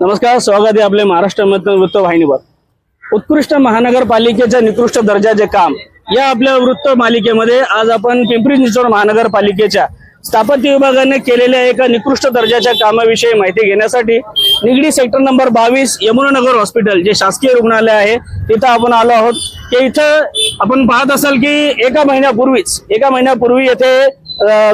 नमस्कार स्वागत आहे आपले महाराष्ट्र वृत्त वाहिनीवर उत्कृष्ट महानगरपालिकेच्या निकृष्ट दर्जाचे काम या आपल्या वृत्त मालिकेमध्ये आज आपण पिंपरी चिंचवड महानगरपालिकेच्या स्थापत्य विभागाने केलेल्या एका निकृष्ट दर्जाच्या कामाविषयी माहिती घेण्यासाठी निगडी सेक्टर नंबर बावीस यमुनानगर हॉस्पिटल जे शासकीय रुग्णालय आहे तिथं आपण आलो आहोत. की इथं आपण पाहत असाल की एका महिन्यापूर्वीच एका महिन्यापूर्वी येथे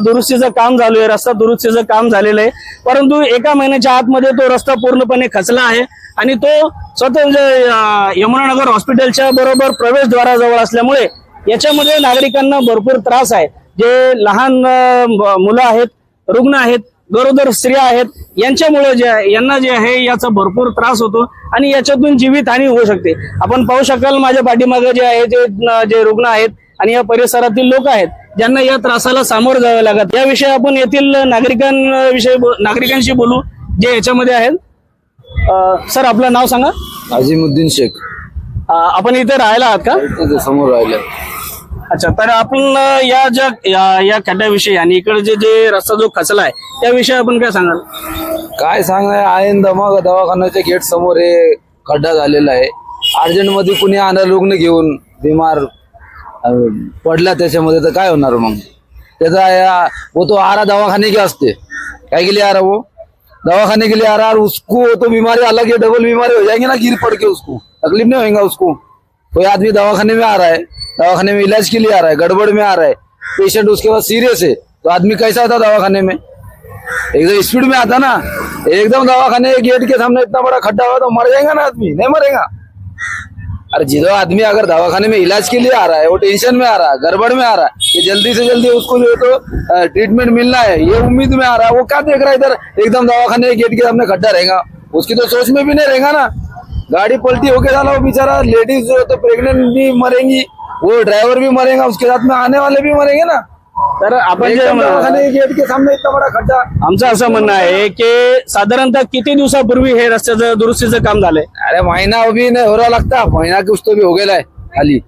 दुरुस्तीचं काम झालं आहे रस्ता दुरुस्तीचं काम झालेलं आहे. परंतु एका महिन्याच्या आतमध्ये तो रस्ता पूर्णपणे खचला आहे आणि तो स्वतः म्हणजे, यमुनानगर हॉस्पिटलच्या बरोबर प्रवेशद्वाराजवळ असल्यामुळे याच्यामध्ये नागरिकांना भरपूर त्रास आहे. जे लहान मुलं आहेत रुग्ण आहेत गरोदर स्त्रिया आहेत यांच्यामुळे जे यांना जे आहे याचा भरपूर त्रास होतो आणि याच्यातून जीवित हानी होऊ शकते. आपण पाहू शकाल माझ्या पाठीमागे जे आहे ते जे रुग्ण आहेत आणि या परिसरातील लोक आहेत. ज्यांना या त्रासाला सामोरं जावं लागत. याविषयी आपण येथील नागरिकांविषयी नागरिकांशी बोलू जे याच्यामध्ये आहेत. सर आपलं नाव सांगा. अजिमुद्दीन शेख. आपण इथे राहायला आहात का? समोर राहिले. अच्छा तर आपण या ज्या या- या खड्ड्याविषयी आणि इकडचे जे रस्ता जो खचला आहे त्याविषयी आपण काय सांगाल? काय सांगणार? आयन दमा दवाखान्याच्या गेट समोर हे खड्डा झालेला आहे. अर्जंटमध्ये कुणी आणलं रुग्ण घेऊन बिमार अं, पडला त्याच्यामध्ये तर काय होणार मग? त्याचा वो तो आ रहा दवाखाने के वास्ते काय के लिए आ रहा वो? दवाखाने के लिए आ रहा और उसको तो बीमारी अलग है डबल बीमारी हो जाएँगी ना गिर पड़ के उसको. तकलीफ़ नहीं होगा उसको. कोई आदमी दवाखाने में आ रहा है दवाखाने में इलाज के लिए आ रहा है गड़बड़ में आ रहा है पेशेंट उसके बाद सीरियस है तो आदमी कैसा था दवाखाने में? एकदम स्पीड में आता ना. एकदम दवाखाने गेट के सामने इतना बड़ा खड्डा हुआ तो मर जाएगा ना आदमी नहीं मरेगा. अरे जिदो आदमी अगर दवाखाने में इलाज के लिए आ रहा है, वो टेंशन में आ रहा है, गड़बड़ में आ रहा है कि जल्दी से जल्दी उसको जो है तो ट्रीटमेंट मिलना है, ये उम्मीद में आ रहा है, वो क्या देख रहा है इधर? एकदम दवाखाने के गेट के सामने खड्डा रहेगा। उसकी तो सोच में भी नहीं रहेगा ना। गाड़ी पलटी होके डाला वो बेचारा लेडीज़ जो है तो प्रेगनेंट भी मरेंगी, वो ड्राइवर भी मरेगा, उसके साथ में आने वाले भी मरेंगे ना। तर आपण जे आमचं असं म्हणणं आहे की साधारणतः किती दिवसापूर्वी हे रस्त्याचं दुरुस्तीचं काम झालंय? अरे महीना अभी नहीं हो रहा लगता. महीना कुछ तो भी हो है खाली.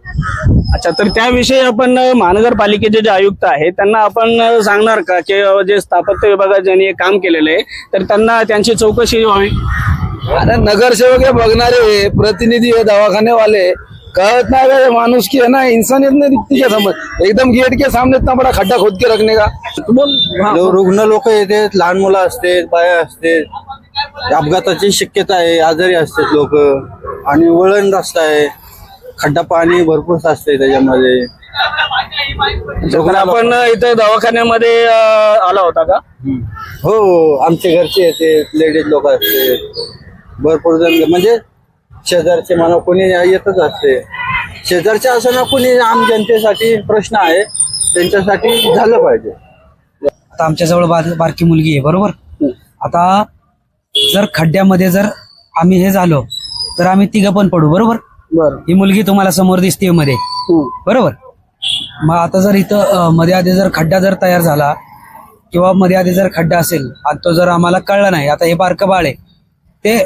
अच्छा तर त्याविषयी आपण महानगरपालिकेचे जे आयुक्त आहेत त्यांना आपण सांगणार का? की जे स्थापत्य विभागात ज्यांनी हे काम केलेलं आहे तर त्यांना त्यांची चौकशी व्हावी अरे नगरसेवक है बघणारे प्रतिनिधी है दवाखाने वाले कहत नाही का ये माणूस की है ना इंसानियत नहीं दिखती क्या समझ एकदम गेट के सामने इतना बड़ा खड्डा खोद के रखने का? बोल हा. रुग्ण लोक येतात लहान मुलं असते बाया असते अपघाताची शक्यता आहे आजारी असतात लोक. आणि वळण रस्ता आहे. खड्डा पाणी भरपूर साचते त्याच्यामध्ये. तर आपण इथं दवाखान्यामध्ये अ, आला होता का? हो आमचे घरचे येते लेडीज लोक असते भरपूर जण म्हणजे शेजारचे म्हणा कोणी येतच असते. शेजारचे असं ना कोणी आम जनतेसाठी प्रश्न आहे. त्यांच्यासाठी झालं पाहिजे. आता आमच्याजवळ बार- बारकी मुलगी आहे बरोबर? आता जर खड्ड्यामध्ये जर आम्ही हे झालो तर आम्ही तिघं पण पडू बरोबर? बरं. ही मुलगी तुम्हाला समोर दिसते मध्ये. बरोबर? मग आता जर इथं मध्ये आधी जर खड्डा जर तयार झाला किंवा मध्ये आधी जर खड्डा असेल आणि तो जर आम्हाला कळला नाही आता हे बारकं बाळ आहे. ते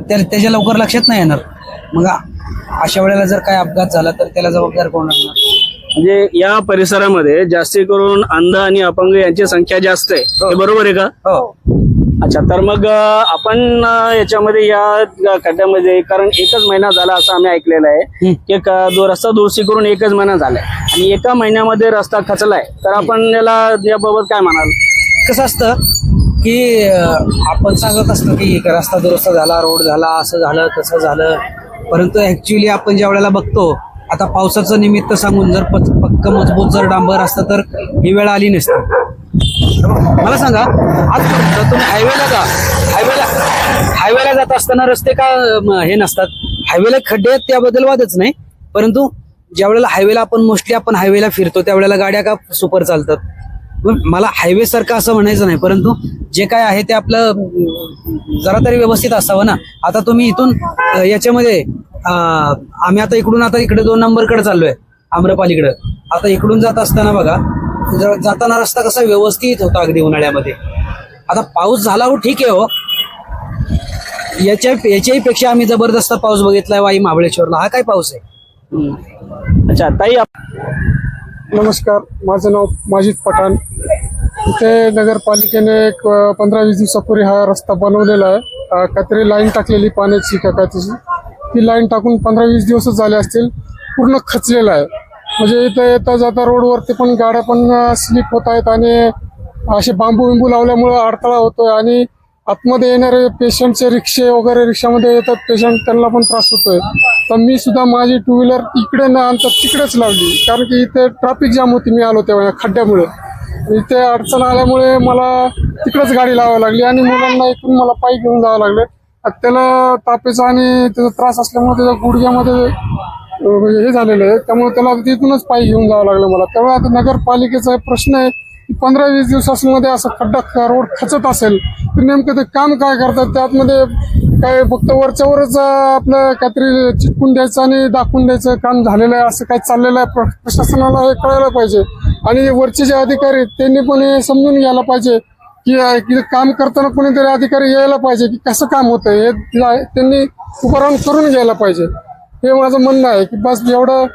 त्याच्या लवकर लक्षात नाही येणार. मग अशा वेळेला जर काय अपघात झाला तर त्याला जबाबदार कोण असणार म्हणजे या परिसरामध्ये जास्ती करून अंध आणि अपंग यांची संख्या जास्त आहे. हे. बरोबर आहे का? हो. अच्छा तर मग आपण याच्यामध्ये या खड्ड्यामध्ये कारण एकच महिना झाला असं आम्ही ऐकलेलं आहे. की क- जो रस्ता दुरुस्ती करून एकच महिना झालाय. आणि एका महिन्यामध्ये रस्ता खचलाय. तर आपण याला याबाबत काय म्हणाल? कसं असतं? की आपण सांगत असतो की एक रस्ता दुरुस्त झाला रोड झाला असं झालं तसं झालं. परंतु ऍक्च्युली आपण ज्या वेळेला बघतो आता पावसाचं निमित्त सांगून जर पक्क मजबूत जर डांबर असतं तर ही वेळ आली नसती. मला सांगा आजपर्यंत तुम्ही हायवेला जा हायवेला हायवेला जात असताना रस्ते का हे नसतात? हायवेला खड्डे आहेत त्याबद्दल वादच नाही. परंतु ज्या वेळेला हायवेला आपण मोस्टली आपण हायवेला फिरतो त्यावेळेला गाड्या का सुपर चालतात? मला हायवे सारखं असं म्हणायचं नाही परंतु जे काय आहे ते आपलं जरा तरी व्यवस्थित असावं ना. आता तुम्ही इथून याच्यामध्ये आम्ही आता इकडून आता इकडे दोन नंबरकडे चाललोय आम्रपालीकडे. आता इकडून जात असताना बघा जाताना रस्ता कसा व्यवस्थित होता अगदी उन्हाळ्यामध्ये. आता पाऊस झाला हो ठीक आहे हो. याच्या याच्याही पेक्षा आम्ही जबरदस्त पाऊस बघितलाय वाई महाबळेश्वरला. हा काय पाऊस आहे? अच्छा ताई आप- नमस्कार माझं नाव माजिद पठाण. इथे नगरपालिकेने एक पंधरा वीस दिवसापूर्वी हा रस्ता बनवलेला आहे. काहीतरी लाईन टाकलेली पाण्याची का ती लाईन टाकून पंधरा वीस दिवसच झाले असतील. पूर्ण खचलेलं आहे. म्हणजे इथं येता जाता रोडवरती पण गाड्या पण स्लिप होत आहेत आणि असे बांबू बिंबू लावल्यामुळं अडथळा होतोय आणि आतमध्ये येणारे पेशंटचे रिक्षे वगैरे रिक्षामध्ये येतात पेशंट त्यांना पण त्रास होतोय. तर मी सुद्धा माझी टू व्हीलर इकडे न आणता तिकडेच लावली. कारण की इथे ट्रॅफिक जाम होती मी आलो तेव्हा खड्ड्यामुळे. इथे अडचण आल्यामुळे मला तिकडेच गाडी लावावी लागली आणि मुलांना इकडून मला पायी घेऊन जावं लागलं. त्याला तापेचा आणि त्याचा त्रास असल्यामुळे त्याच्या गुडघ्यामध्ये हे झालेलं आहे. त्यामुळे त्याला तिथूनच पायी घेऊन जावं लागलं मला. त्यामुळे आता नगरपालिकेचा प्रश्न आहे पंधरा वीस दिवसांमध्ये असं खड्डा रोड खचत असेल तर नेमकं ते काम काय करतात? त्यातमध्ये काय फक्त वरच्यावरच आपलं काहीतरी चिटकून द्यायचं आणि दाखवून द्यायचं काम झालेलं आहे असं काय चाललेलं आहे? प्रशासनाला हे कळायला पाहिजे. आणि वरचे जे अधिकारी आहेत, त्यांनी पण हे समजून घ्यायला पाहिजे की काम करताना कोणीतरी अधिकारी यायला पाहिजे की कसं काम होतं? हे त्यांनी उभं करून घ्यायला पाहिजे. हे माझं म्हणणं आहे की बस एवढं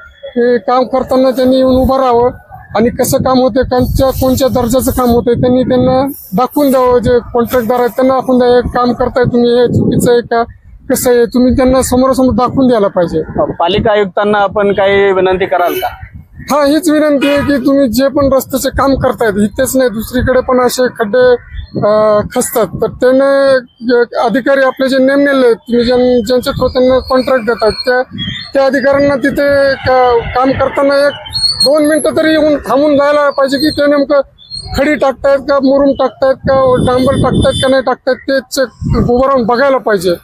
काम करताना त्यांनी येऊन उभं राहावं. आणि कसं काम होते कोणत्या कोणत्या दर्जाचं काम होते त्यांनी त्यांना दाखवून द्यावं जे कॉन्ट्रॅक्टदार आहेत त्यांना दाखवून द्या काम करताय तुम्ही हे चुकीचं आहे का कसं आहे तुम्ही त्यांना समोरासमोर दाखवून द्यायला पाहिजे. पालिका आयुक्तांना आपण काही विनंती कराल का? हा हीच विनंती आहे की तुम्ही जे पण रस्त्याचे काम करतायत इथेच नाही दुसरीकडे पण असे खड्डे खसतात. तर त्याने अधिकारी आपले जे नेमलेले आहेत, तुम्ही ज्यां- ज्यांच्या थ्रू त्यांना कॉन्ट्रॅक्ट देतात त्या त्या अधिकाऱ्यांना तिथे का- काम करताना एक दोन मिनटं तरी येऊन थांबून जायला पाहिजे की ते नेमकं खडी टाकतायत का मुरुम टाकतायत का डांबर टाकतायत का नाही टाकतायत ते चेक उभं राहून बघायला पाहिजे.